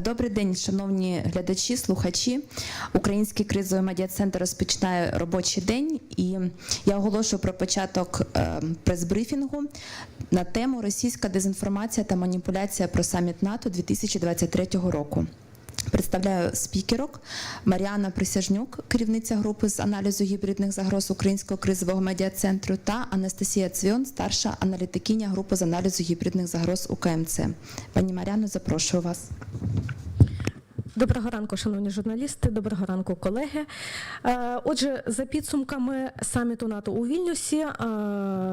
Добрий день, шановні глядачі, слухачі. Український кризовий медіа-центр розпочинає робочий день, і я оголошую про початок е, прес-брифінгу на тему Російська дезінформація та маніпуляція про саміт НАТО 2023 року. Представляю спікерок Маріана Присяжнюк, керівниця групи з аналізу гібридних загроз Українського кризового медіа-центру, та Анастасія Цвьон, старша аналітикиня групи з аналізу гібридних загроз УКМЦ. Пані Маріано, запрошую вас. Доброго ранку, шановні журналісти. Доброго ранку, колеги. Е, Отже, за підсумками саміту НАТО у Вільнюсі, е,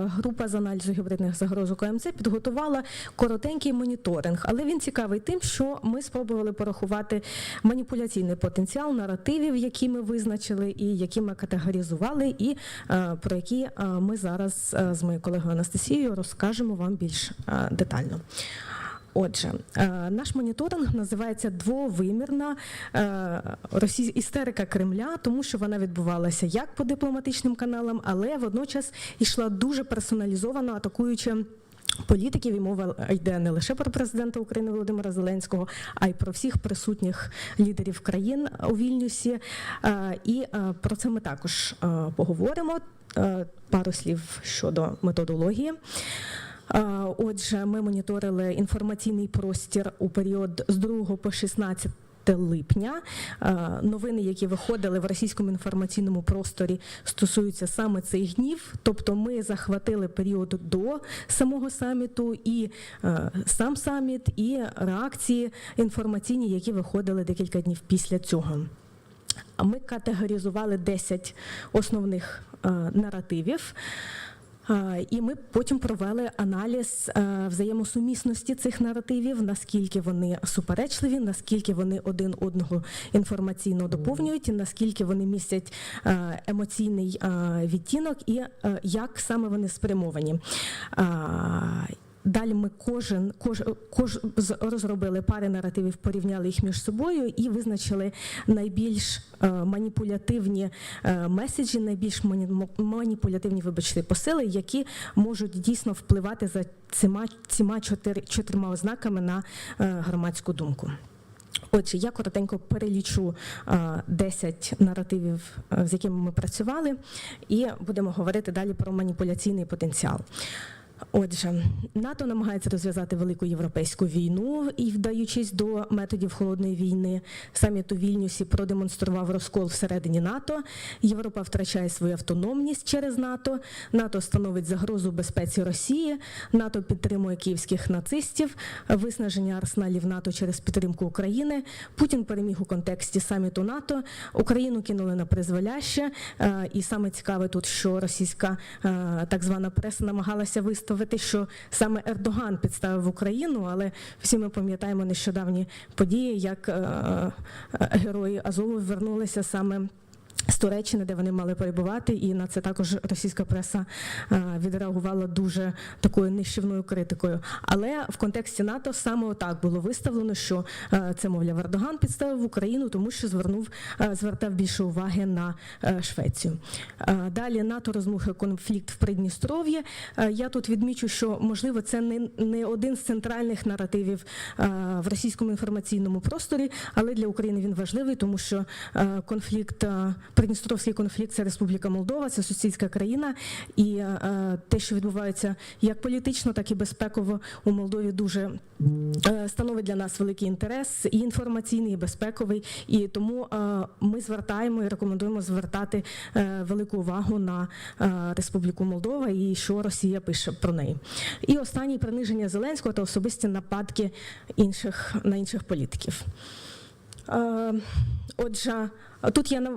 група з аналізу гібридних загроз УКМЦ підготувала коротенький моніторинг, але він цікавий тим, що ми спробували порахувати маніпуляційний потенціал наративів, які ми визначили, і які ми категоризували, і е, про які ми зараз з моєю колегою Анастасією розкажемо вам більш детально. Отже, е, наш моніторинг називається двовимірна е, істерика Кремля, тому що вона відбувалася як по дипломатичним каналам, але водночас йшла дуже персоналізовано атакуючи. Політиків і мова йде не лише про президента України Володимира Зеленського, а й про всіх присутніх лідерів країн у Вільнюсі. Е, І про це ми також поговоримо. Пару слів щодо методології. Отже, ми моніторили інформаційний простір у період з 2 по 16 липня. Новини, які виходили в російському інформаційному просторі, стосуються саме цих днів. Тобто, ми захватили період до самого саміту і сам саміт, і реакції інформаційні, які виходили декілька днів після цього. Ми категоризували 10 основних наративів. І ми потім провели аналіз е, взаємосумісності цих наративів, наскільки вони суперечливі, наскільки вони один одного інформаційно доповнюють, наскільки вони містять е, емоційний е, відтінок, і як саме вони спрямовані. Далі ми кожен кож, кож, розробили пари наративів, порівняли їх між собою і визначили найбільш е, маніпулятивні е, меседжі, найбільш мані, маніпулятивні, вибачте, посили, які можуть дійсно впливати за цими, цими чотири, чотирма ознаками на е, громадську думку. Отже, я коротенько перелічу е, 10 наративів, з якими ми працювали, і будемо говорити далі про маніпуляційний потенціал. Отже, НАТО намагається розв'язати велику європейську війну і, вдаючись до методів холодної війни, саміт у Вільнюсі продемонстрував розкол всередині НАТО. Європа втрачає свою автономність через НАТО. НАТО становить загрозу безпеці Росії. НАТО підтримує київських нацистів, виснаження арсеналів НАТО через підтримку України. Путін переміг у контексті саміту НАТО. Україну кинули на призволяще. Е, І саме цікаве тут, що російська е, так звана преса намагалася виставити, що саме Ердоган підставив Україну, але всі ми пам'ятаємо нещодавні події, як е, е, герої Азову вернулися саме. З Туреччини, де вони мали перебувати, і на це також російська преса е, відреагувала дуже такою нищівною критикою. Але в контексті НАТО саме отак було виставлено, що е, це, мовляв, Ердоган підставив Україну, тому що звернув е, звертав більше уваги на Швецію. Далі НАТО розмухує конфлікт в Придністров'ї. Я тут відмічу, що можливо це не, не один з центральних наративів в російському інформаційному просторі, але для України він важливий, тому що конфлікт, Придністровський конфлікт це Республіка Молдова, це сусідська країна, і е, те, що відбувається як політично, так і безпеково у Молдові, дуже е, становить для нас великий інтерес, і інформаційний, і безпековий. І тому е, ми звертаємо і рекомендуємо звертати велику увагу на Республіку Молдова і що Росія пише про неї. І останнє приниження Зеленського та особисті нападки інших на інших політиків. Е, Отже, тут я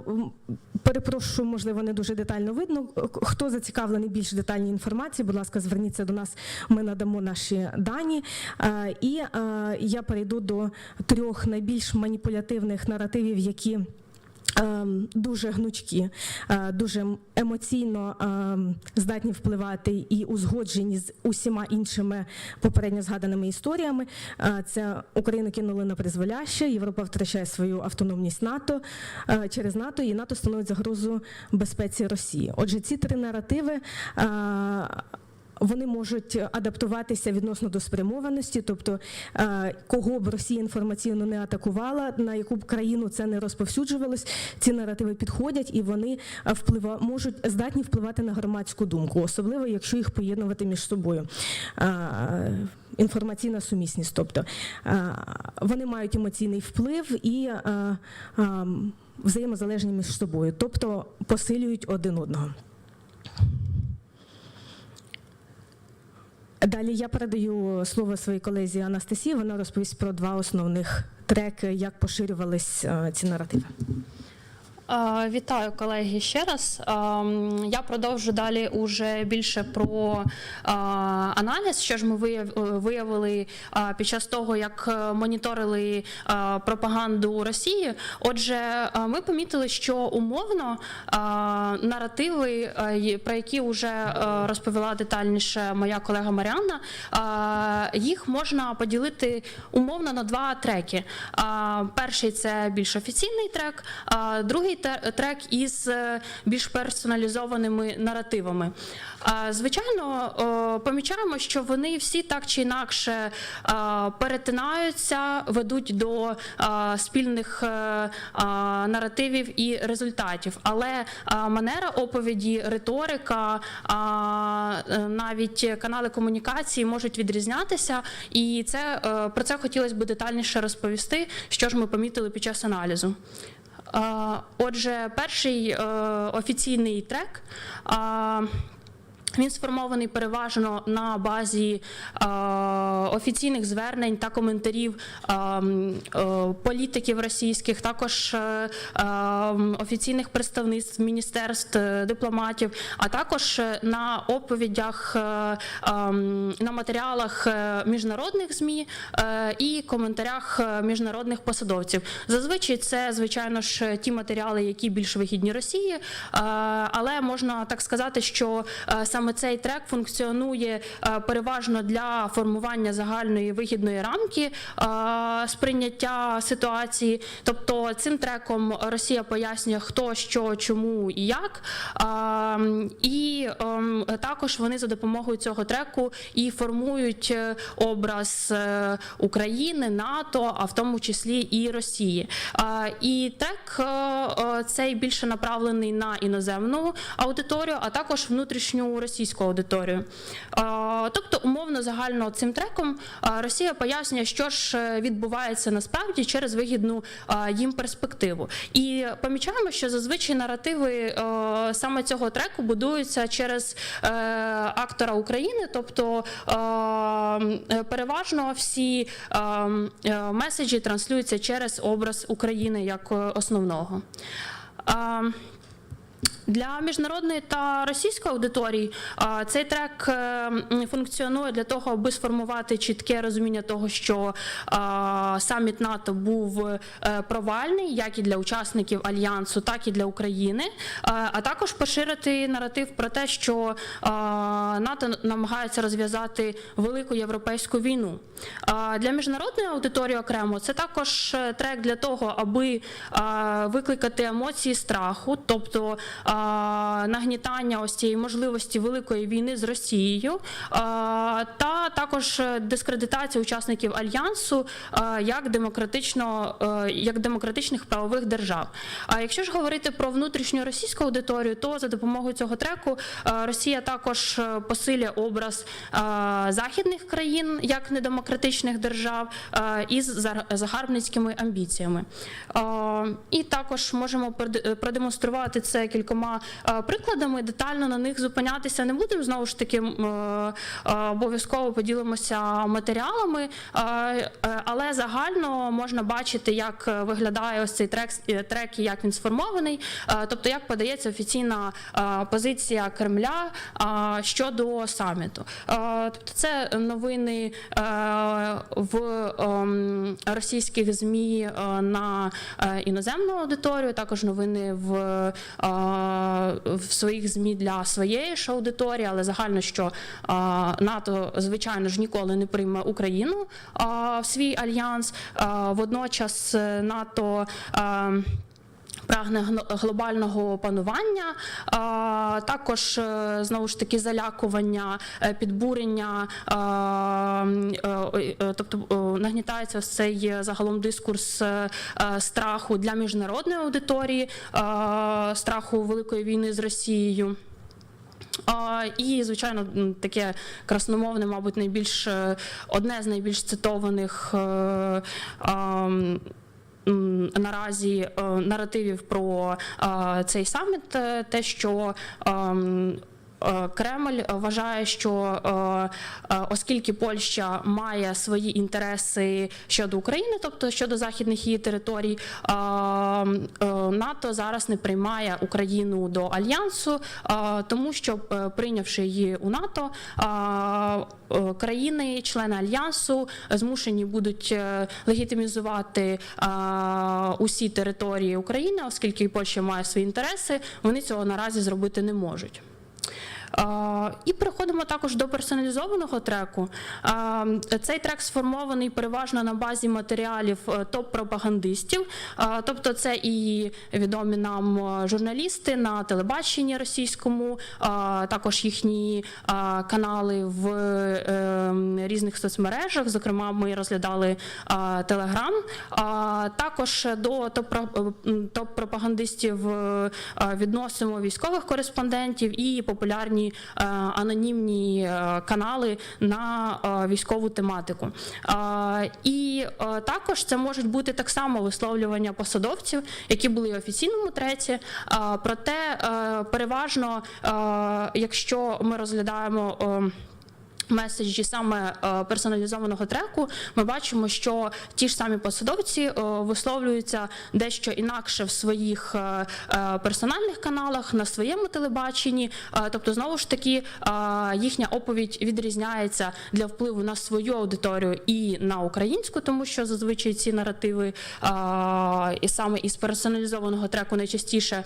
перепрошую, можливо, не дуже детально видно. Хто зацікавлений більш детальній інформації, будь ласка, зверніться до нас, ми надамо наші дані. Е, І е, я перейду до трьох найбільш маніпулятивних наративів, які дуже гнучкі, е, дуже емоційно ем, здатні впливати і узгоджені з усіма іншими попередньо згаданими історіями. Е, Це Україну кинули на призволяще, Європа втрачає свою автономність НАТО е, через НАТО, і НАТО становить загрозу безпеці Росії. Отже, ці три наративи. Вони можуть адаптуватися відносно до спрямованості, тобто е, кого б Росія інформаційно не атакувала, на яку б країну це не розповсюджувалось, ці наративи підходять і вони е, вплива можуть здатні впливати на громадську думку, особливо якщо їх поєднувати між собою. Е, Інформаційна сумісність, тобто вони мають емоційний вплив і взаємозалежні між собою, тобто посилюють один одного. Далі я передаю слово своїй колезі Анастасії. Вона розповість про два основних треки, як поширювались е, ці наративи. Е, Вітаю колеги ще раз. Ем, Я продовжу далі уже більше про е, аналіз, що ж ми е, виявили е, під час того, як е, моніторили е, пропаганду Росії. Отже, е, ми помітили, що умовно е, наративи, е, про які вже е, розповіла детальніше моя колега Маріанна, е, їх можна поділити умовно на два треки. Е, Перший це більш офіційний трек, другий трек із е, більш персоналізованими наративами. Звичайно, помічаємо, що вони всі так чи інакше перетинаються, ведуть до спільних е, наративів і результатів. Але манера оповіді, риторика, е, навіть канали комунікації можуть відрізнятися, і це е, про це хотілося б детальніше розповісти, що ж ми помітили під час аналізу. Е, Отже, перший е, офіційний трек. Він сформований переважно на базі е, офіційних звернень та коментарів е, е, політиків російських, також е, е, офіційних представництв, міністерств, е, дипломатів, а також е, на оповідях, е, е, на матеріалах міжнародних змі е, і коментарях міжнародних посадовців. Зазвичай це, звичайно ж, ті матеріали, які більш вигідні Росії, е, але можна так сказати, що е, саме цей трек функціонує е, переважно для формування загальної вигідної рамки е, сприйняття ситуації. Тобто цим треком Росія пояснює, хто що, чому і як. Е, І також вони за допомогою цього треку і формують образ України, НАТО, а в тому числі і Росії. І трек цей більше направлений на іноземну аудиторію, а також внутрішню російську аудиторію. Тобто, умовно загально цим треком Росія пояснює, що ж е, відбувається насправді через вигідну їм перспективу. І помічаємо, що зазвичай наративи е, саме цього треку будуються через е, актора України, тобто переважно всі меседжі транслюються через образ України як основного. Для міжнародної та російської аудиторії цей трек е, функціонує для того, аби сформувати чітке розуміння того, що саміт НАТО був е, провальний, як і для учасників альянсу, так і для України, а, також поширити наратив про те, що НАТО намагається розв'язати велику європейську війну. Для міжнародної аудиторії окремо це також е, трек для того, аби викликати емоції страху, тобто нагнітання ось цієї можливості великої війни з Росією, та також е, дискредитація учасників альянсу як демократично е, як демократичних правових держав. А якщо ж говорити про внутрішню російську аудиторію, то за допомогою цього треку е, Росія також е, посилює образ е, західних країн як недемократичних держав е, із загарбницькими амбіціями. Е, І також можемо прод- продемонструвати це кількома е, прикладами. Детально на них зупинятися не будемо. Знову ж таки, е, е, обов'язково поділимося матеріалами, але загально можна бачити, як виглядає ось цей трек, трек і як він сформований, тобто як подається офіційна позиція Кремля щодо саміту. Тобто це новини в ем, російських ЗМІ на іноземну аудиторію, також новини в, в своїх ЗМІ для своєї ж аудиторії, але загально, що е, НАТО, звичайно ж, ніколи не прийме Україну е, в свій альянс. Е, Водночас е, НАТО. Прагне глобального панування, також е, знову ж таки залякування, е, підбурення, е, тобто нагнітається цей загалом дискурс страху для міжнародної аудиторії, страху великої війни з Росією. І, звичайно, таке красномовне, мабуть, найбільш одне з найбільш цитованих наразі е, наративів про е, цей саміт, е, те, що ем, Кремль вважає, що е, е, оскільки Польща має свої інтереси щодо України, тобто щодо західних її територій, е, е, НАТО зараз не приймає Україну до альянсу, е, тому що е, прийнявши її у НАТО, е, е, країни, члени альянсу, змушені будуть е, легітимізувати е, усі території України, оскільки Польща має свої інтереси, вони цього наразі зробити не можуть. Е, І переходимо також до персоналізованого треку. Е, Цей трек сформований переважно на базі матеріалів е, топ-пропагандистів, тобто це і відомі нам журналісти на телебаченні російському, також їхні канали в різних соцмережах. Зокрема, ми розглядали Телеграм. Також до топ-пропагандистів відносимо військових кореспондентів і популярні е, анонімні е, канали на е, військову тематику. Е, І е, також це можуть бути так само висловлювання посадовців, які були в офіційному треті. Е, Проте е, переважно, е, якщо ми розглядаємо. Меседжі саме е, персоналізованого треку, ми бачимо, що ті ж самі посадовці е, висловлюються дещо інакше в своїх е, персональних каналах на своєму телебаченні. Тобто, знову ж таки, їхня оповідь відрізняється для впливу на свою аудиторію і на українську, тому що зазвичай ці наративи і саме із персоналізованого треку найчастіше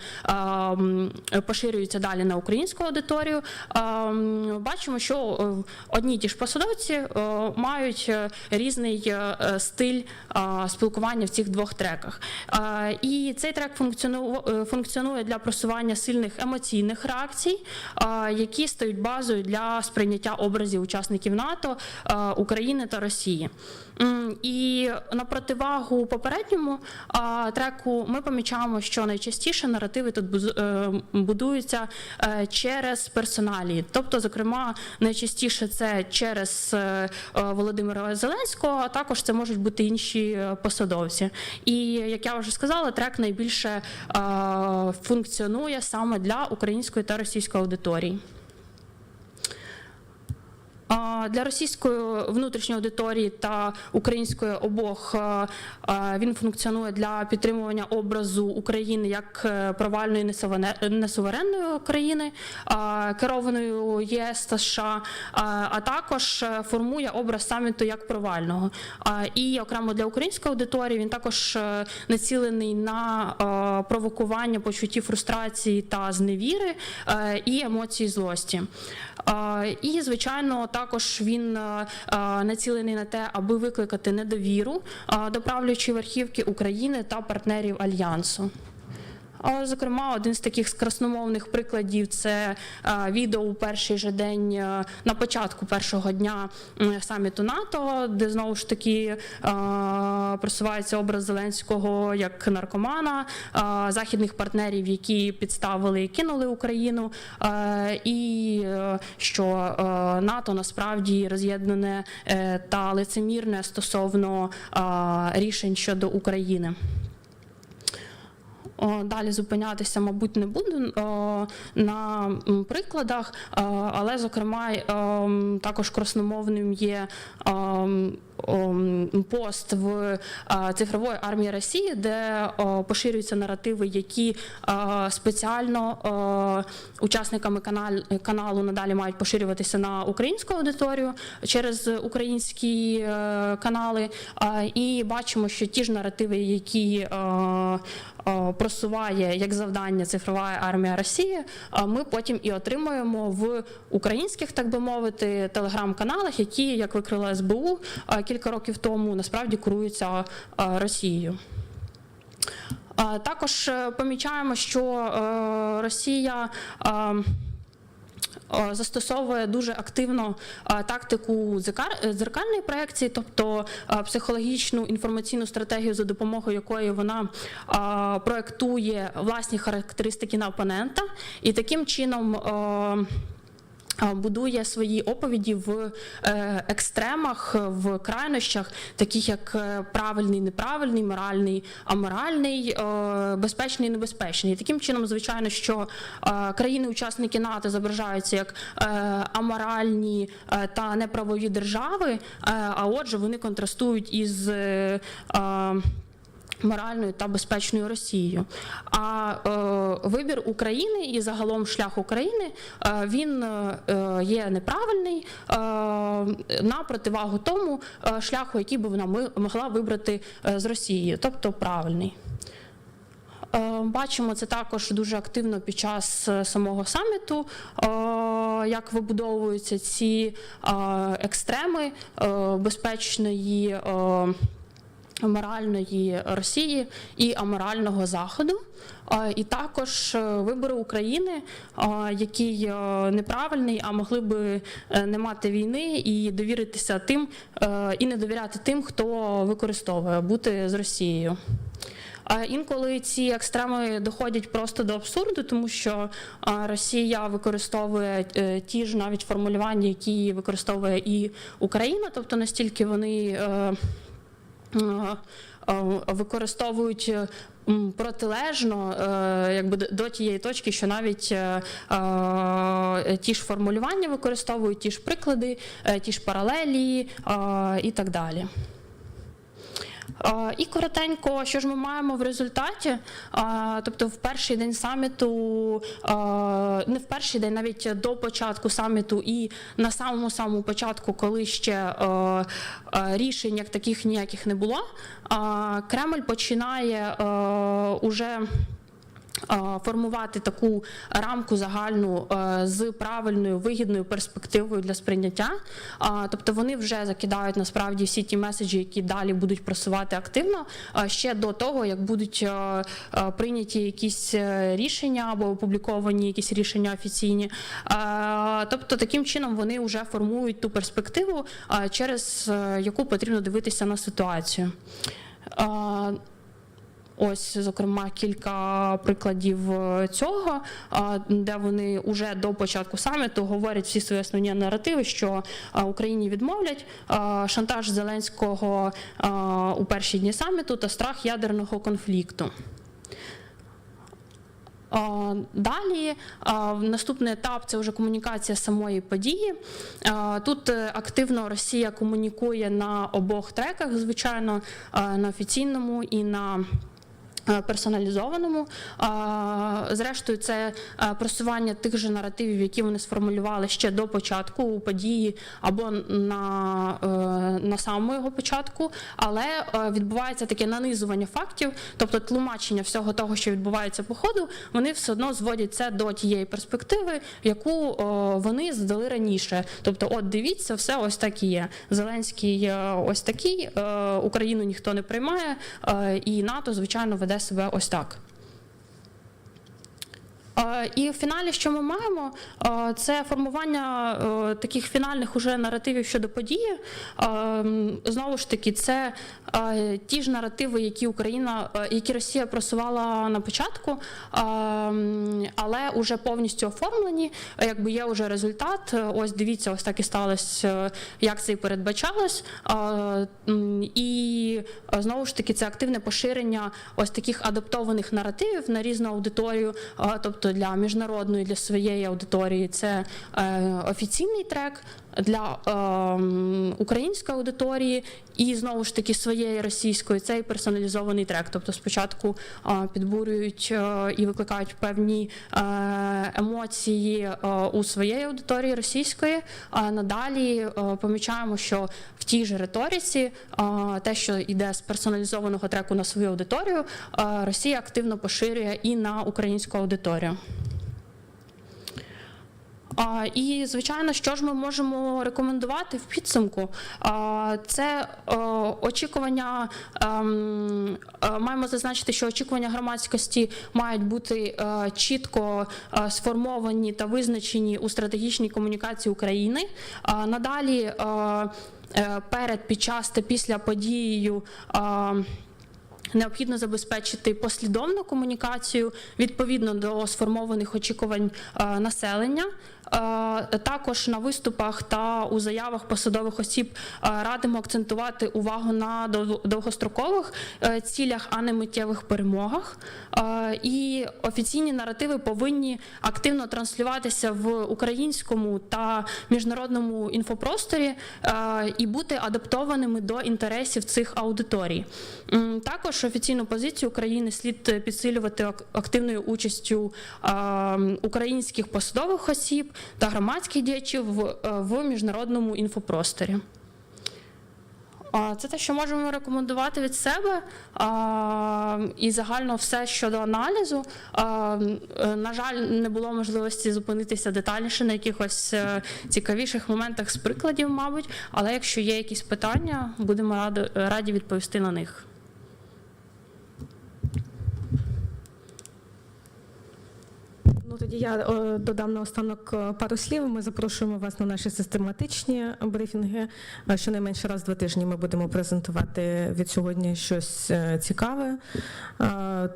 поширюються далі на українську аудиторію. Бачимо, що одні ті ж посадовці е, мають е, різний е, стиль спілкування в цих двох треках. І цей трек функціонує для просування сильних емоційних реакцій, які стають базою для сприйняття образів учасників НАТО, України та Росії. І на противагу попередньому треку ми помічаємо, що найчастіше наративи тут е, будуються е, через персоналії. Тобто, зокрема, найчастіше це через е, Володимира Зеленського, а також це можуть бути інші посадовці. І як я вже сказала, трек найбільше функціонує саме для української та російської аудиторії. Для російської внутрішньої аудиторії та української обох він функціонує для підтримування образу України як е, провальної несуверенної країни, керованою ЄС та США, а також е, формує образ саміту як провального. І окремо для української аудиторії він також е, націлений на провокування почуттів фрустрації та зневіри і емоції злості. І, звичайно, також він е, е, націлений на те, аби викликати недовіру е, до правлячої верхівки України та партнерів альянсу. А, Зокрема, один з таких красномовних прикладів це е, відео у перший же день е, на початку першого дня саміту НАТО, де знову ж таки е, просувається образ Зеленського як наркомана, західних партнерів, які підставили і кинули Україну, і що НАТО насправді роз'єднане та лицемірне стосовно рішень щодо України. О, Далі зупинятися, мабуть, не буду на прикладах, але, зокрема, ем, також красномовним є ем, пост в цифрової армії Росії, де поширюються наративи, які спеціально учасниками каналу надалі мають поширюватися на українську аудиторію через українські е, канали. І бачимо, що ті ж наративи, які просуває як завдання цифрова армія Росії, ми потім і отримуємо в українських, так би мовити, телеграм-каналах, які, як викрила СБУ кілька років тому, насправді куруються е, Росією. Також е, помічаємо, що е, Росія. е, е, Застосовує дуже активно е, тактику е, дзеркальної проекції, тобто е, психологічну інформаційну стратегію, за допомогою якої вона е, проектує власні характеристики на опонента, і таким чином. Е, будує свої оповіді в е, екстремах, в крайнощах, таких як е, правильний, неправильний, моральний, аморальний, е, безпечний, небезпечний. Таким чином, звичайно, що е, країни-учасники НАТО зображаються як е, аморальні е, та неправові держави, е, а отже, вони контрастують із. Моральною та безпечною Росією. А е, вибір України і загалом шлях України е, він е, є неправильний е, на противагу тому е, шляху, який би вона могла вибрати е, з Росією, тобто правильний. Е, Бачимо це також дуже активно під час е, самого саміту, е, як вибудовуються ці екстреми безпечної. Е, Моральної Росії і аморального Заходу, і також е, вибори України, який е, неправильний, а могли би е, не мати війни і довіритися тим, і не довіряти тим, хто використовує бути з Росією. А інколи ці екстреми доходять просто до абсурду, тому що Росія використовує ті ж навіть формулювання, які використовує і Україна, тобто настільки вони. Використовують е, протилежно е, якби до- тієї точки, що навіть е, ті ж формулювання використовують, ті ж приклади, ті ж паралелі і так далі. І коротенько, що ж ми маємо в результаті? Тобто, в перший день саміту, не в перший день, навіть до початку саміту, і на самому самому початку, коли ще рішень як таких ніяких не було, Кремль починає уже формувати таку рамку загальну е, з правильною вигідною перспективою для сприйняття. Тобто вони вже закидають насправді всі ті меседжі, які далі будуть просувати активно е, ще до того, як будуть е, е, прийняті якісь е, рішення або опубліковані якісь рішення офіційні. Е, Тобто таким чином вони вже формують ту перспективу, е, через е, яку потрібно дивитися на ситуацію. Ось, зокрема, кілька прикладів е, цього, де вони вже до початку саміту говорять всі свої основні наративи, що Україні відмовлять шантаж Зеленського у перші дні саміту та страх ядерного конфлікту. Далі наступний етап це вже комунікація самої події. Тут е, активно Росія комунікує на обох треках, звичайно, на офіційному і на персоналізованому. Зрештою, це е, просування тих же наративів, які вони сформулювали ще до початку події або на, е, на самому його початку, але е, відбувається таке нанизування фактів, тобто тлумачення всього того, що відбувається по ходу, вони все одно зводять це до тієї перспективи, яку е, вони здали раніше. Тобто, от дивіться, все ось так і є. Зеленський е, ось такий, е, Україну ніхто не приймає, е, і НАТО, звичайно, веде себе ось так. Е, І в фіналі, що ми маємо, е, це формування е, таких фінальних уже наративів щодо події. Знову ж таки, це ті ж наративи, які Україна, які Росія просувала на початку, але вже повністю оформлені. Якби є вже результат. Ось дивіться, ось так і сталося, як це і передбачалось. І знову ж таки, це активне поширення ось таких адаптованих наративів на різну аудиторію, е, тобто для міжнародної, для своєї аудиторії це е, офіційний трек. Для е, української аудиторії і знову ж таки своєї російської цей персоналізований трек. Тобто спочатку е, підбурюють е, і викликають певні е, емоції е, у своєї аудиторії російської. А надалі е, помічаємо, що в тій же риториці е, те, що йде з персоналізованого треку на свою аудиторію, е, Росія активно поширює і на українську аудиторію. І, звичайно, що ж ми можемо рекомендувати в підсумку? Це очікування, ем, е, маємо зазначити, що очікування громадськості мають бути е, чітко е, сформовані та визначені у стратегічній комунікації України. Надалі перед, під час та після подією. Необхідно забезпечити послідовну комунікацію відповідно до сформованих очікувань е, населення. Е, Також на виступах та у заявах посадових осіб е, радимо акцентувати увагу на довгострокових цілях, а не миттєвих перемогах. І офіційні наративи повинні активно транслюватися в українському та міжнародному інфопросторі і бути адаптованими до інтересів цих аудиторій. М, Також офіційну позицію України слід підсилювати активною участю українських посадових осіб та громадських діячів в, е, міжнародному інфопросторі. Це те, що можемо рекомендувати від себе. І загально все щодо аналізу. Е, На жаль, не було можливості зупинитися детальніше на якихось е, цікавіших моментах з прикладів, мабуть. Але якщо є якісь питання, будемо раді відповісти на них. Ну тоді я е, додам наостанок е, пару слів. Ми запрошуємо вас на наші систематичні брифінги. Е, Щонайменше раз в два тижні ми будемо презентувати від сьогодні щось цікаве.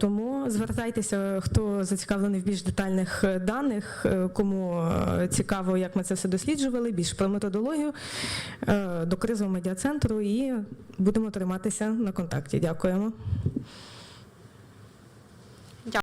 Тому звертайтеся, хто зацікавлений в більш детальних даних, кому цікаво, як ми це все досліджували, більш про методологію до кризового медіа центру і будемо триматися на контакті. Дякуємо.